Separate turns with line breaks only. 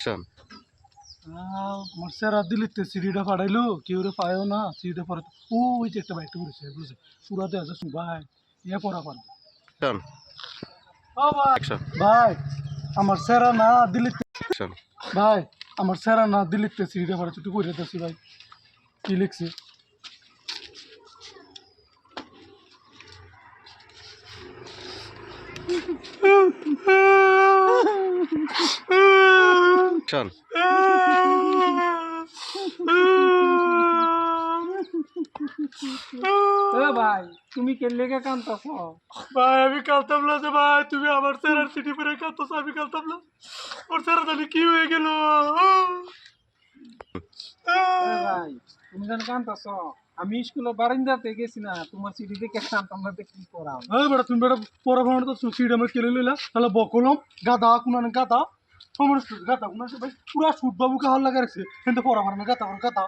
চল
আমার স্যারা দিলিতে সিঁড়িটা ফাড়াইলো কেউ রে পায়ও না সিঁড়িটা পরে ও ওই যে একটা বাইকটা ঘুরেছে বুঝছে? পুরা দেওয়া যাচ্ছে ভাই ইয়ে পড়া পারবে। ভাই আমার স্যারা না দিলিতে ভাই আমার স্যারা না দিলিতে সিঁড়িটা ফাড়াচ্ছে একটু করে দিচ্ছি ভাই। কি লিখছি?
চল।
ভাই তুমি কে লেগে কান্তাছ ভাই আমি কালতাম না যে ভাই তুমি আমার স্যারের চিঠি পরে কাঁদতাছ আমি কালতাম না। ওর স্যার জানি কি হয়ে গেল।
ভাই তুমি যেন কান্তাছ আমি স্কুলে বারান্দাতে গেছি না তোমার সিঁড়ি দেখে কান্তাম না কি করাম?
হ্যাঁ বেটা তুমি বেটা পড়াশোনা তো সিট আমার কেলে লইলা। তাহলে বকলম গাদা কুনান গাদা তোমার গাতা কুনা পুরা সুদবাবুকে হল লাগা কিন্তু পরামর্শ গাদা করে গাদা